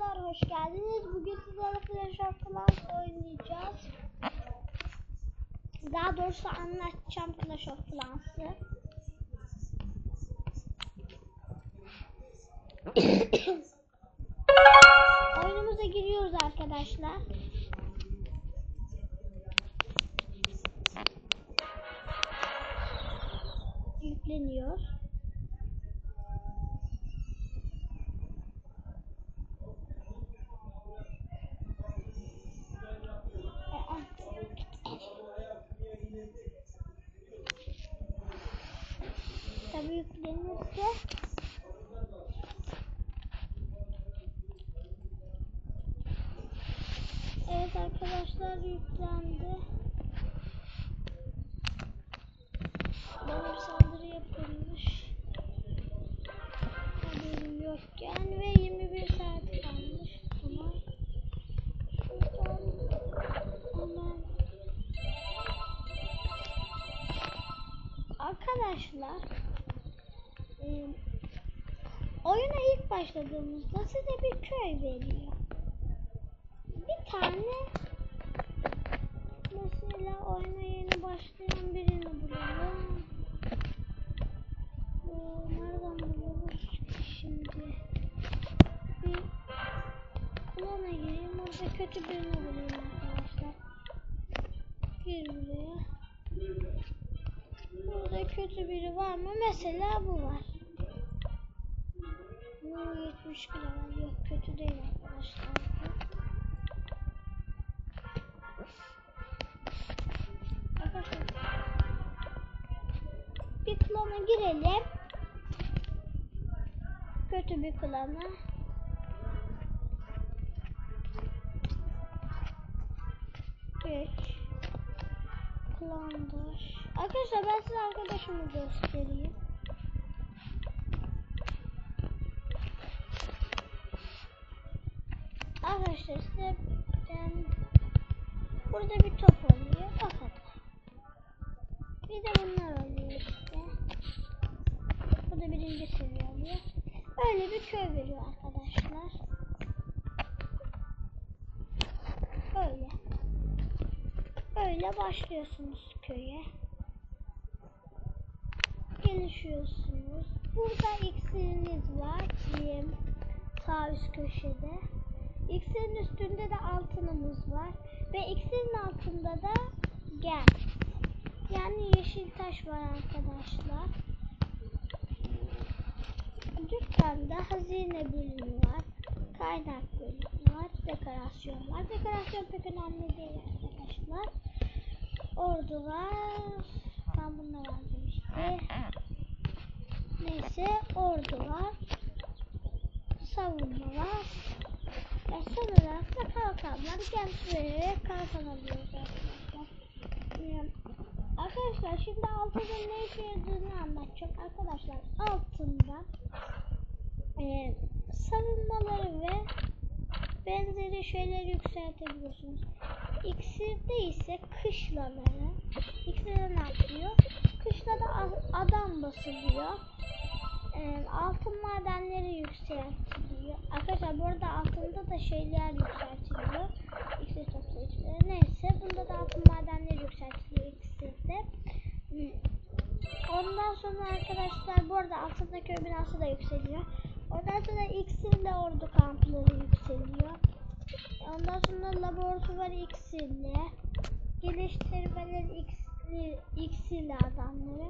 arkadaşlar hoş geldiniz. Bugün sizlerle Clash of Clans oynayacağız. Daha doğrusu anlatacağım Clash of Clans'ı. Oyunumuza giriyoruz arkadaşlar. Yükleniyor. Arkadaşlar yüklendi. Bana bir saldırı yapılmış. Haberim yokken ve 21 saat kalmış. Tamam. Şuradan hemen Arkadaşlar e, oyuna ilk başladığımızda size bir köy veriyor. Bir tane klana gireyim. Orada kötü birini bulayım arkadaşlar. Gir buraya. Burada kötü biri var mı? Mesela bu var. Bu 70 gram. Yok kötü değil arkadaşlar. Arkadaşlar. Bir klana girelim. Kötü bir klana. Geç. Klandaş. Arkadaşlar ben size arkadaşımı göstereyim. Arkadaşlar size ben burada bir top oluyor. O. Bir de bunlar oluyor işte. Bu da birinci seviye oluyor. Böyle bir köy veriyor arkadaşlar. Böyle. Böyle başlıyorsunuz köye. Gelişiyorsunuz. Burada iksiriniz var. Diyeyim. Sağ üst köşede. İksirin üstünde de altınımız var. Ve iksirin altında da gel. Yani yeşil taş var arkadaşlar. Dükkanda hazine bölümü var. Kaynak bölümü var. Dekorasyon var. Dekorasyon pek önemli değil arkadaşlar. Ordular. Tam bunlar aldım işte. Neyse ordular. Savunma var. Ve son olarak da kalkanlar. Genç vererek kalkan alıyoruz arkadaşlar. Arkadaşlar şimdi altında ne işe yaradığını anlatacağım. Arkadaşlar altında e, savunmaları ve benzeri şeyleri yükseltebiliyorsunuz. İksirde ise kışlaları. İksirde ne yapıyor? Kışla da a- adam basılıyor. E, altın madenleri yükseltiliyor. Arkadaşlar bu arada altında da şeyler yükseltiliyor. İksir toplayıcıları. Neyse bunda da altın madenleri yükseltiliyor iksirde. Ondan sonra arkadaşlar bu arada altında köy da yükseliyor. Sonra iksirle ordu kampları yükseliyor. Ondan sonra laboratuvar iksirli. Geliştirmeler iksirli, iksirli adamları.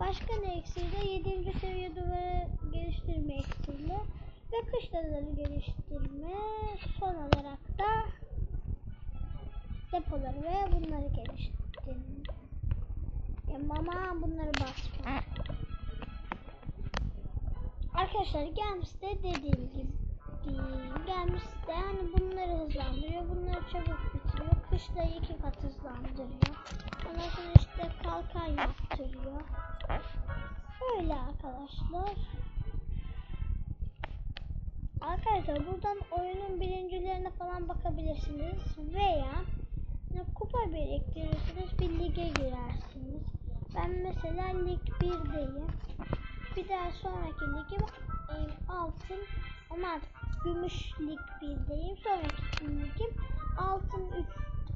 Başka ne iksirli? 7. seviye duvarı geliştirme iksirli. Ve kışlaları geliştirme. Son olarak da depoları ve bunları geliştirme. Ya mama bunları basma. Arkadaşlar Games'te dediğim gibi Games'te hani bunları hızlandırıyor. Bunları çabuk bitiriyor. Kışla iki kat hızlandırıyor. Ondan sonra işte kalkan yaptırıyor. Böyle arkadaşlar. Arkadaşlar buradan oyunun birincilerine falan bakabilirsiniz. Veya kupa biriktirirsiniz bir lige girersiniz. Ben mesela lig 1'deyim. Bir daha sonraki ligim e, altın Ama artık gümüş lig 1'deyim. Sonraki ligim altın 3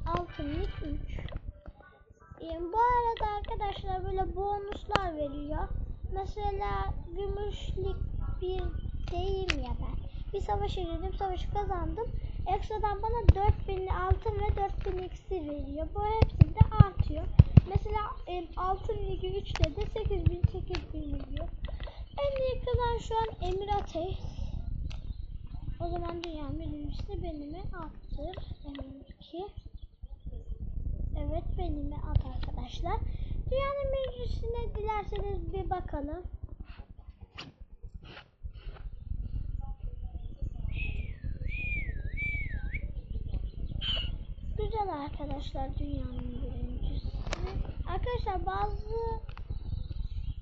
altın lig 3. Ee, bu arada arkadaşlar böyle bonuslar veriyor. Mesela gümüşlük bir deyim ya ben. Bir savaşa girdim, savaşı kazandım. Ekstradan bana 4000 altın ve 4000 iksir veriyor. Bu hepsinde artıyor. Mesela e, altın ligi 3'te de 8000 8000 veriyor. En kalan şu an Emir Ateş. O zaman dünyanın birincisi benime attır. Eminim ki. Evet benimle at arkadaşlar. Dünyanın birincisine dilerseniz bir bakalım. Güzel arkadaşlar dünyanın birincisi. Arkadaşlar bazı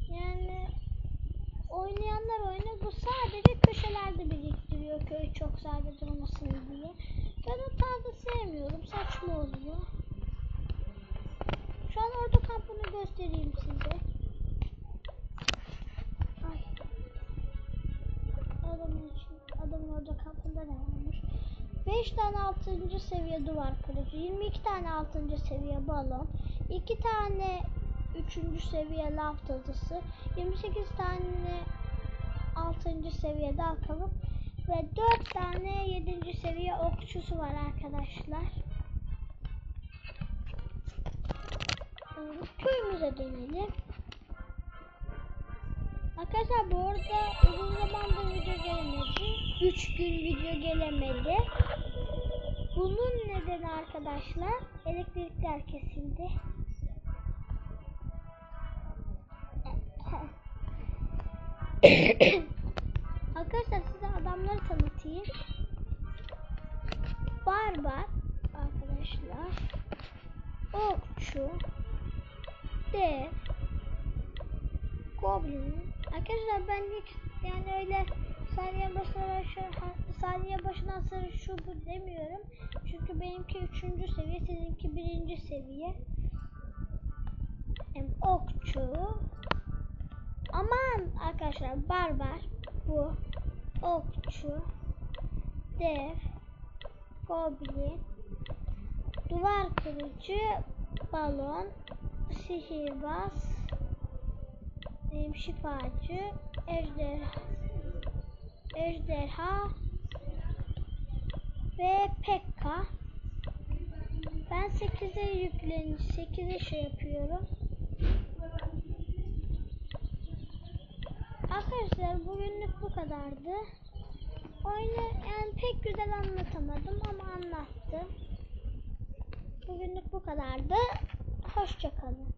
yani oynayanlar oyunu bu köşelerde biriktiriyor köy çok sade durmasın diye. Ben o tarzı sevmiyorum. Saçma oluyor. Şu an orada kampını göstereyim size. Ay. Adamın için, adamın orada kampında ne varmış? 5 tane 6. seviye duvar kırıcı, 22 tane 6. seviye balon, 2 tane 3. seviye lav tazısı, 28 tane 6. seviye dal kalıp ve 4 tane 7. seviye okçusu var arkadaşlar. köyümüze dönelim. Arkadaşlar bu arada uzun zamandır video gelemedi. 3 gün video gelemedi. Bunun nedeni arkadaşlar elektrikler kesildi. arkadaşlar size adamları tanıtayım. Barbar arkadaşlar. Okçu. Dev. Goblin. Arkadaşlar ben hiç yani öyle saniye başına şu saniye başına sarı şu bu demiyorum. Çünkü benimki üçüncü seviye, sizinki birinci seviye. Okçu. Aman arkadaşlar barbar bu. Okçu. Dev. Goblin. Duvar kırıcı. Balon. Sihirbaz. Şifacı. Ejderha. Ejderha. Ve Pekka. Ben 8'e yüklen 8'e şey yapıyorum. Arkadaşlar bugünlük bu kadardı. Oyunu yani pek güzel anlatamadım ama anlattım. Bugünlük bu kadardı. Hoşçakalın.